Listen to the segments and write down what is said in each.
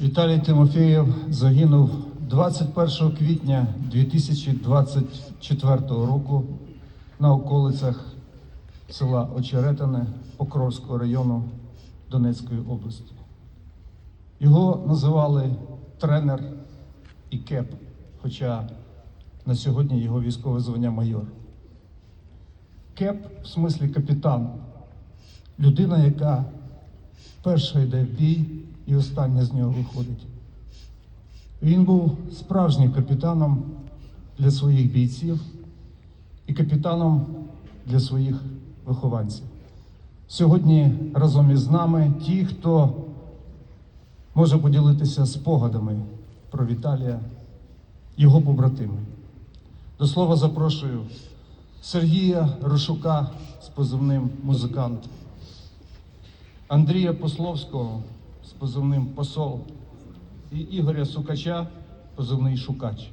Віталій Тимофєєв загинув 21 квітня 2024 року на околицях села Очеретине Покровського району Донецької області. Його називали тренер і кеп, хоча на сьогодні його військове звання майор. Кеп в смислі капітан, людина, яка перша йде в бій і остання з нього виходить. Він був справжнім капітаном для своїх бійців і капітаном для своїх вихованців. Сьогодні разом із нами ті, хто може поділитися спогадами про Віталія, його побратими. До слова запрошую Сергія Рошука з позивним музикант. Андрія Пословського з позивним посол і Ігоря Сукача, позивний Шукач.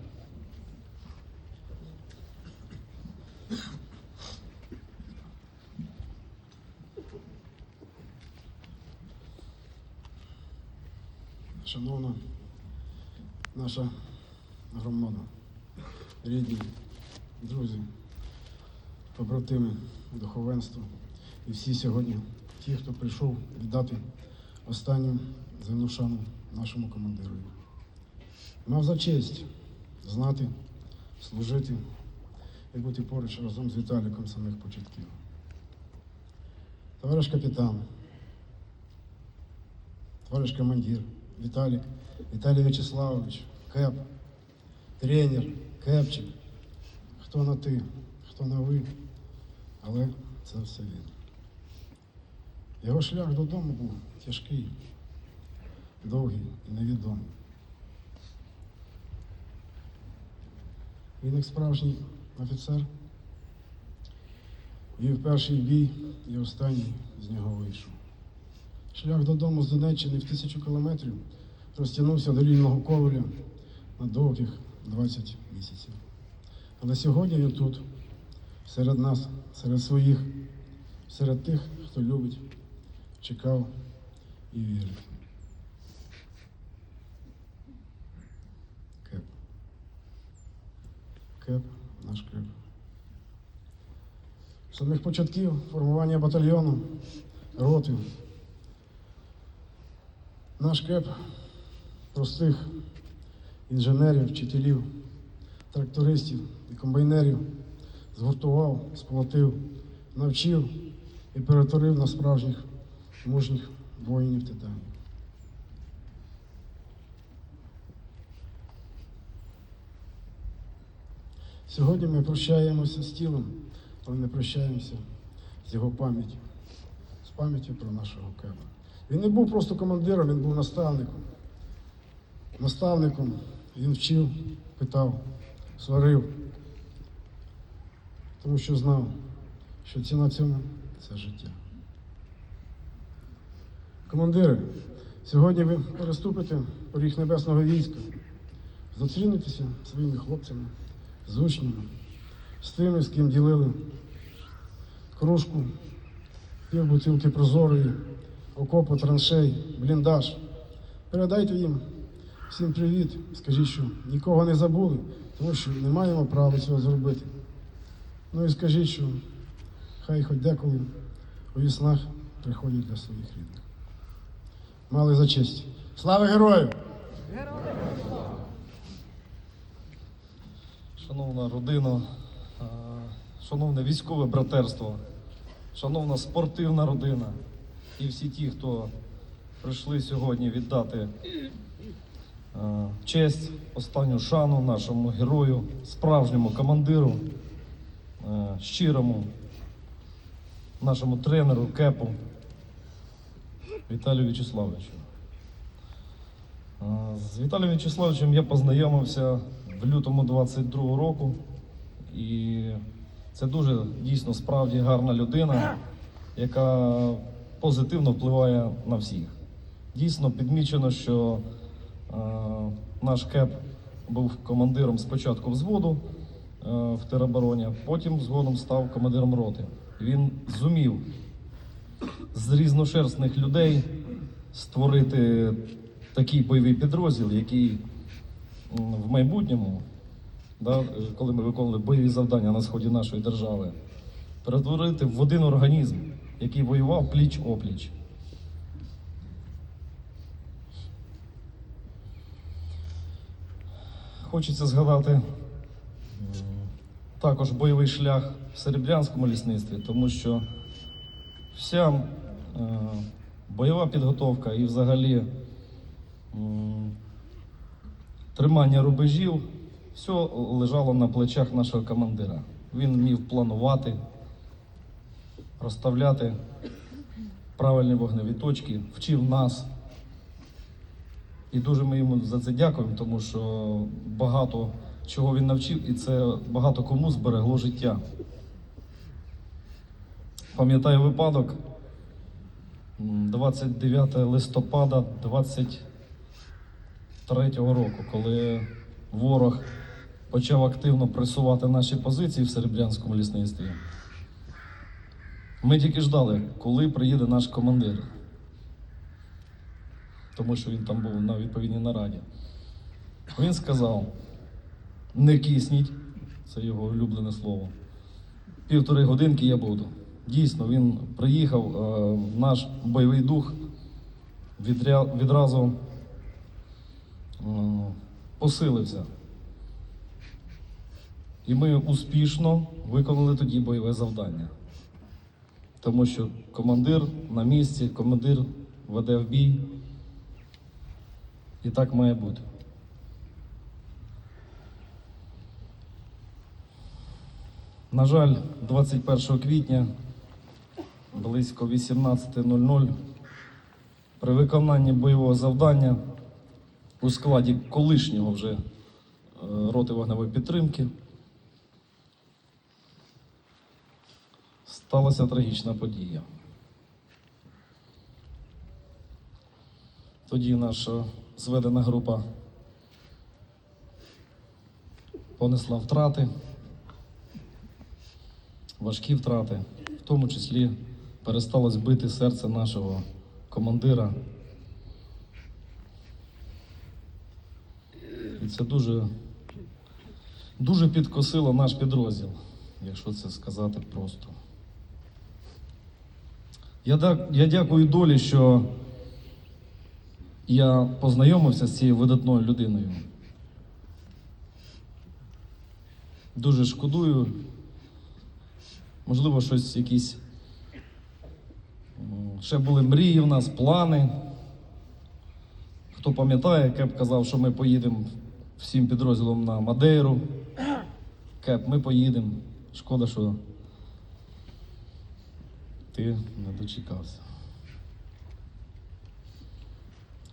Шановна наша громада, рідні, друзі, побратими, духовенство і всі сьогодні, ті, хто прийшов віддати останню земну шану нашому командиру. Мав за честь знати, служити і бути поруч разом з Віталіком самих початків. Товариш капітан, товариш командир, Віталік, Віталій Вячеславович, Кеп, тренер, Кепчик. Хто на ти, хто на ви, але це все він. Його шлях додому був тяжкий, довгий і невідомий. Він як справжній офіцер вів перший бій і останній з нього вийшов. Шлях додому з Донеччини в тисячу кілометрів розтягнувся до рівного коваля на довгих 20 місяців. Але сьогодні він тут, серед нас, серед своїх, серед тих, хто любить, чекав і вірить. Кеп. Кеп, наш кеп. З самих початків формування батальйону, роти, наш кеп простих інженерів, вчителів, трактористів і комбайнерів згуртував, сплотив, навчив і перетворив на справжніх мужніх воїнів титанів. Сьогодні ми прощаємося з тілом, але не прощаємося з його пам'яттю, з пам'яттю про нашого кеба. Він не був просто командиром, він був наставником. Наставником він вчив, питав, сварив, тому що знав, що ціна цьому це життя. Командири, сьогодні ви переступите поріг небесного війська, зустрінетеся своїми хлопцями, з учнями, з тими, з ким ділили кружку, пів бутилки прозорої, окопу, траншей, бліндаж. Передайте їм всім привіт, скажіть, що нікого не забули, тому що не маємо права цього зробити. Ну і скажіть, що хай хоч деколи у віснах приходять для своїх рідних. Мали за честь. Слава герою! Шановна родина, е, шановне військове братерство, шановна спортивна родина і всі ті, хто прийшли сьогодні віддати е, честь, останню шану нашому герою, справжньому командиру, е, щирому нашому тренеру Кепу Віталію Вячеславовичу. З Віталієм Вячеславовичем я познайомився в лютому 22-го року, і це дуже дійсно справді гарна людина, яка позитивно впливає на всіх. Дійсно підмічено, що е, наш КЕП був командиром спочатку взводу е, в теробороні, потім згодом став командиром роти. Він зумів з різношерстних людей створити такий бойовий підрозділ, який в майбутньому, да, коли ми виконували бойові завдання на сході нашої держави, перетворити в один організм, який воював пліч опліч. Хочеться згадати також бойовий шлях в Серебрянському лісництві, тому що вся е, бойова підготовка і взагалі тримання рубежів, все лежало на плечах нашого командира. Він вмів планувати, розставляти правильні вогневі точки, вчив нас. І дуже ми йому за це дякуємо, тому що багато чого він навчив, і це багато кому зберегло життя. Пам'ятаю випадок 29 листопада 23 року, коли ворог почав активно пресувати наші позиції в Серебрянському лісництві. Ми тільки ждали, коли приїде наш командир тому що він там був на відповідній нараді. Він сказав: не кисніть, це його улюблене слово. Півтори годинки я буду. Дійсно, він приїхав, е, наш бойовий дух відразу е, посилився. І ми успішно виконали тоді бойове завдання. Тому що командир на місці, командир веде в бій. І так має бути. На жаль, 21 квітня близько 18.00 при виконанні бойового завдання у складі колишнього вже е, роти вогневої підтримки сталася трагічна подія. Тоді наша зведена група понесла втрати, важкі втрати, в тому числі перестало збити серце нашого командира. І це дуже, дуже підкосило наш підрозділ, якщо це сказати просто. Я, я дякую долі, що я познайомився з цією видатною людиною. Дуже шкодую. Можливо, щось якісь. Ще були мрії в нас, плани. Хто пам'ятає, Кеп казав, що ми поїдемо всім підрозділом на Мадейру. Кеп, ми поїдемо. Шкода, що ти не дочекався.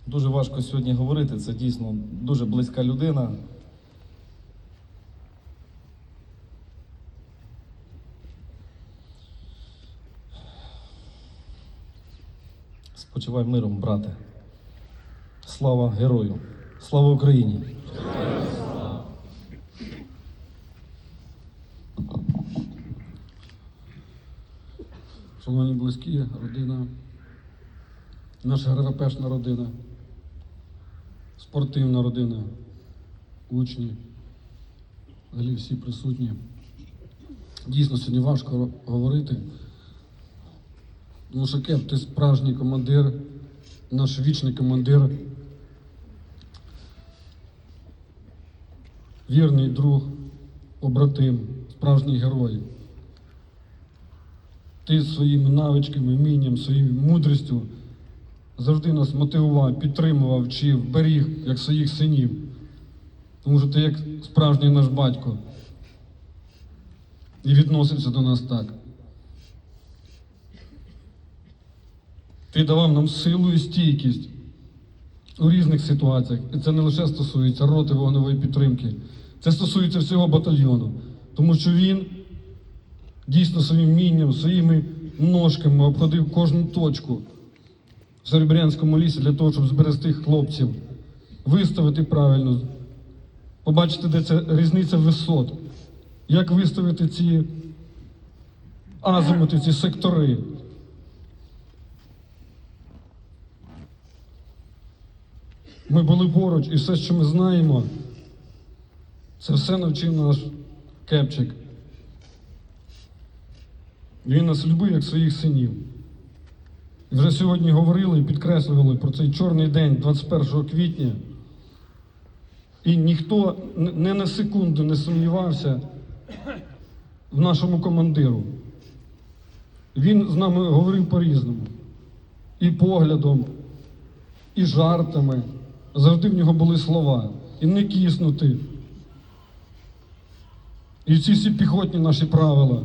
Дуже важко сьогодні говорити. Це дійсно дуже близька людина. Спочивай миром, брате. Слава герою! Слава Україні! Шановні близькі, родина, наша ГРПшна родина, спортивна родина, учні, взагалі всі присутні. Дійсно, сьогодні важко говорити. Тому що Кеп, ти справжній командир, наш вічний командир, вірний друг, побратим, справжній герой. Ти своїми навичками, вмінням, своєю мудрістю завжди нас мотивував, підтримував, вчив, беріг як своїх синів. Тому що ти як справжній наш батько і відносився до нас так. Ти давав нам силу і стійкість у різних ситуаціях. І це не лише стосується роти вогневої підтримки, це стосується всього батальйону. Тому що він дійсно своїм вмінням, своїми ножками обходив кожну точку в Серебрянському лісі для того, щоб зберегти хлопців, виставити правильно, побачити, де це різниця висот, як виставити ці азимути, ці сектори. Ми були поруч, і все, що ми знаємо, це все навчив наш кепчик. Він нас любив як своїх синів. І вже сьогодні говорили і підкреслювали про цей чорний день 21 квітня. І ніхто не на секунду не сумнівався в нашому командиру. Він з нами говорив по-різному. І поглядом, і жартами. Завжди в нього були слова. І не киснути. І ці всі піхотні наші правила,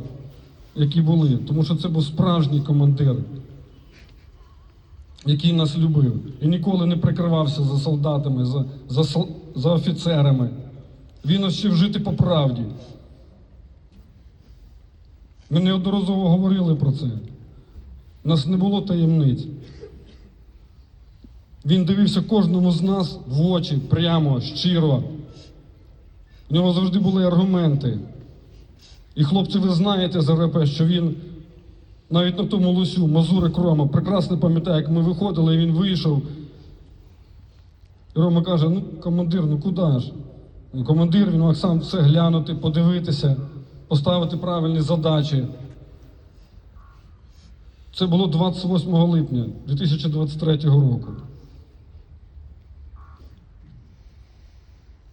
які були. Тому що це був справжній командир, який нас любив. І ніколи не прикривався за солдатами, за, за, за офіцерами. Він нас вчив жити по правді. Ми неодноразово говорили про це. У нас не було таємниць. Він дивився кожному з нас в очі прямо, щиро. У нього завжди були аргументи. І хлопці, ви знаєте за РП, що він навіть на тому лосю, Мазури Крома, прекрасно пам'ятає, як ми виходили, і він вийшов. І Рома каже: ну, командир, ну куди ж? Ну, командир, він мав сам все глянути, подивитися, поставити правильні задачі. Це було 28 липня 2023 року.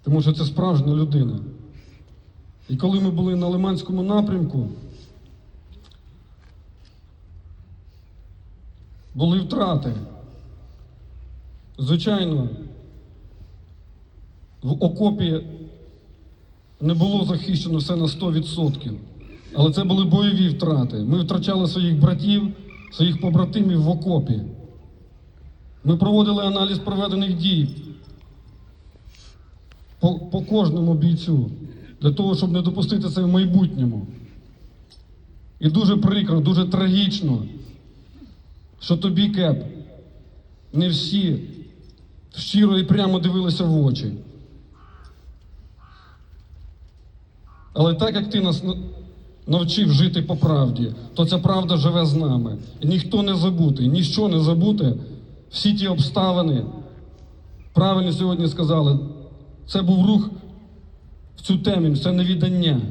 Тому що це справжня людина. І коли ми були на Лиманському напрямку, були втрати. Звичайно, в окопі не було захищено все на 100%. Але це були бойові втрати. Ми втрачали своїх братів, своїх побратимів в окопі. Ми проводили аналіз проведених дій по, по кожному бійцю, для того, щоб не допустити це в майбутньому. І дуже прикро, дуже трагічно, що тобі, Кеп, не всі щиро і прямо дивилися в очі. Але так як ти нас навчив жити по правді, то ця правда живе з нами. І ніхто не забути, ніщо не забути. Всі ті обставини, правильно сьогодні сказали, це був рух в цю темінь, в це невідання,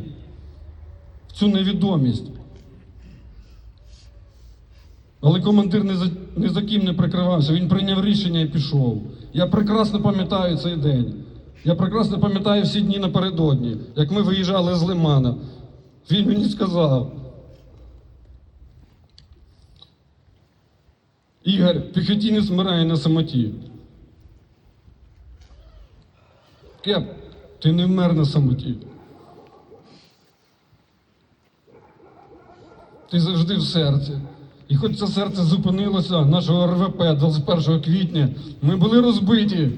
в цю невідомість. Але командир не за, не за ким не прикривався, він прийняв рішення і пішов. Я прекрасно пам'ятаю цей день. Я прекрасно пам'ятаю всі дні напередодні, як ми виїжджали з Лимана. Він мені сказав. Ігор, піхотінець вмирає на самоті. Кеп, ти не вмер на самоті. Ти завжди в серці. І хоч це серце зупинилося нашого РВП 21 квітня, ми були розбиті.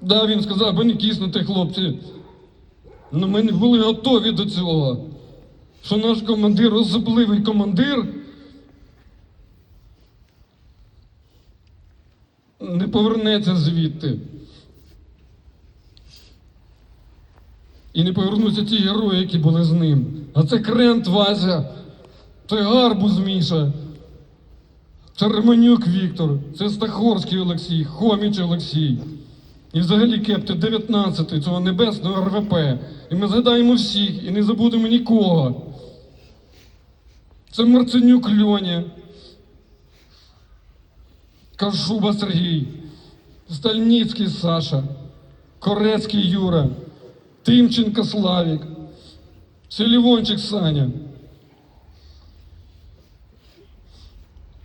Да, він сказав, ви не киснете, хлопці. Ну ми не були готові до цього. Що наш командир, особливий командир, не повернеться звідти. І не повернуться ті герої, які були з ним. А це Крент Вася, це Гарбуз Міша, це Романюк Віктор, це Стахорський Олексій, Хоміч Олексій. І взагалі Кеп, ти 19-й цього небесного РВП. І ми згадаємо всіх і не забудемо нікого. Це Марценюк Льоня, Кашуба Сергій, Стальніцький Саша, Корецький Юра, Тимченко Славік, Селівончик Саня,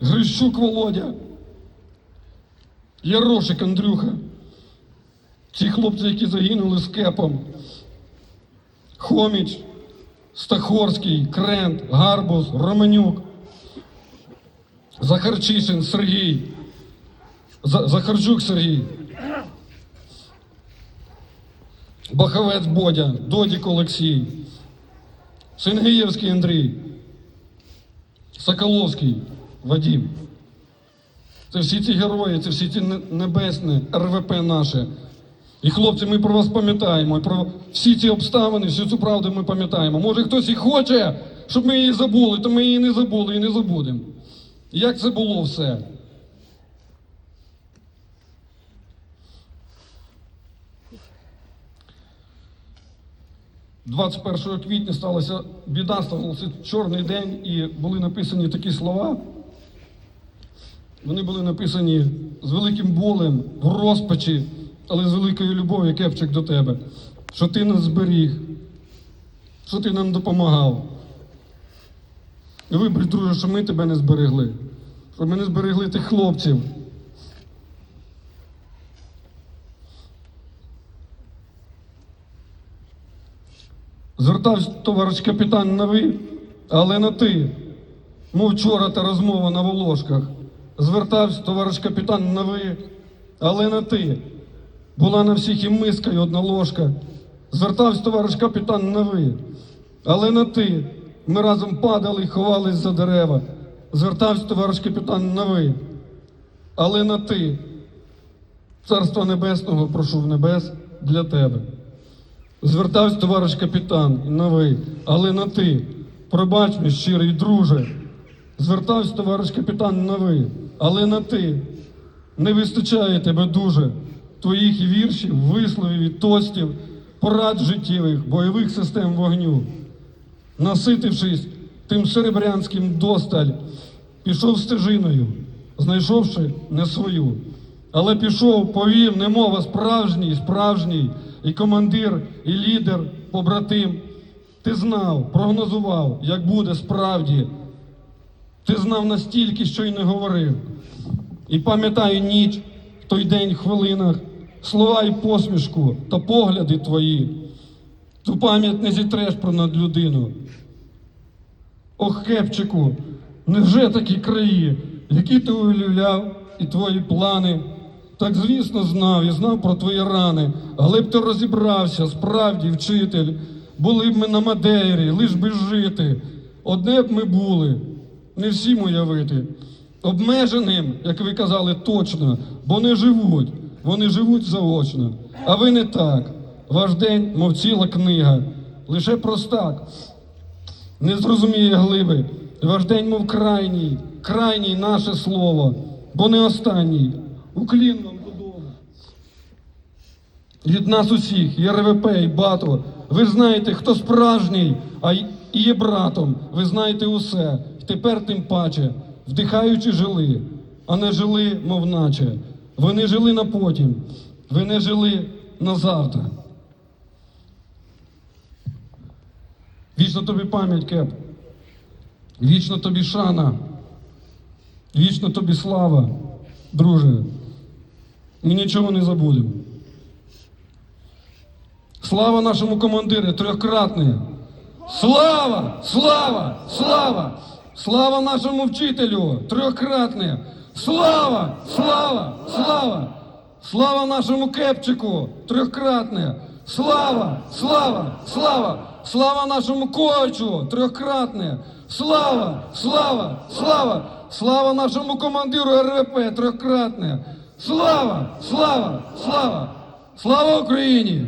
Грищук Володя, Ярошик Андрюха. Ці хлопці, які загинули з кепом. Хоміч, Стахорський, Крент, Гарбуз, Романюк, Захарчишин Сергій, За- Захарчук Сергій, Бахавець Бодя, Додік Олексій, Сингієвський Андрій, Соколовський Вадим. Це всі ці герої, це всі ці небесні РВП наше. І хлопці, ми про вас пам'ятаємо, і про всі ці обставини, всю цю правду ми пам'ятаємо. Може хтось і хоче, щоб ми її забули, то ми її не забули і не забудемо. Як це було все? 21 квітня сталася біда, стався чорний день, і були написані такі слова. Вони були написані з великим болем, в розпачі, але з великою любов'ю, Кепчик, до тебе. Що ти нас зберіг, що ти нам допомагав. І вибач, друже, що ми тебе не зберегли, що ми не зберегли тих хлопців. Звертався товариш капітан на ви, але на ти. Мов вчора та розмова на волошках. Звертався товариш капітан на ви, але на ти. Була на всіх і миска, і одна ложка. Звертався товариш капітан на ви, але на ти. Ми разом падали і ховались за дерева. Звертався товариш капітан на ви, але на ти. Царства Небесного прошу в небес для тебе. Звертався товариш капітан на ви, але на ти. Пробач мій щирий друже. Звертався товариш капітан на ви, але на ти. Не вистачає тебе дуже твоїх віршів, висловів і тостів, порад життєвих, бойових систем вогню. Наситившись тим серебрянським досталь, пішов стежиною, знайшовши не свою. Але пішов, повів, немова справжній, справжній, і командир, і лідер, побратим. Ти знав, прогнозував, як буде справді. Ти знав настільки, що й не говорив. І пам'ятаю ніч, в той день, хвилинах, слова і посмішку та погляди твої. Ту пам'ять не зітреш про над людину. Ох, Кепчику, невже такі краї, які ти уявляв і твої плани? Так, звісно, знав і знав про твої рани, але б ти розібрався, справді, вчитель. Були б ми на Мадейрі, лиш би жити. Одне б ми були, не всім уявити. Обмеженим, як ви казали, точно, бо не живуть, вони живуть заочно. А ви не так. Ваш день, мов ціла книга, лише простак не зрозуміє глиби. Ваш день, мов крайній, крайній наше слово, бо не останній. Уклін вам додому. Від нас усіх, ЄРВП і БАТО, ви знаєте, хто справжній, а і є братом. Ви знаєте усе. Тепер тим паче, вдихаючи жили, а не жили, мов наче. Ви не жили на потім, ви не жили на завтра. Вічно тобі пам'ять, Кеп. Вічно тобі шана. Вічно тобі слава, друже. Ми нічого не забудемо. Слава нашому командиру, трьохкратний. Слава! Слава! Слава! Слава нашому вчителю, трьохкратний. Слава! Слава! Слава! Слава нашому кепчику, трьохкратне. Слава! Слава! Слава! Слава нашому коучу, трьохкратне. Слава! Слава! Слава! Слава нашому командиру РВП, трьохкратне. Слава! Слава! Слава! Слава Україні!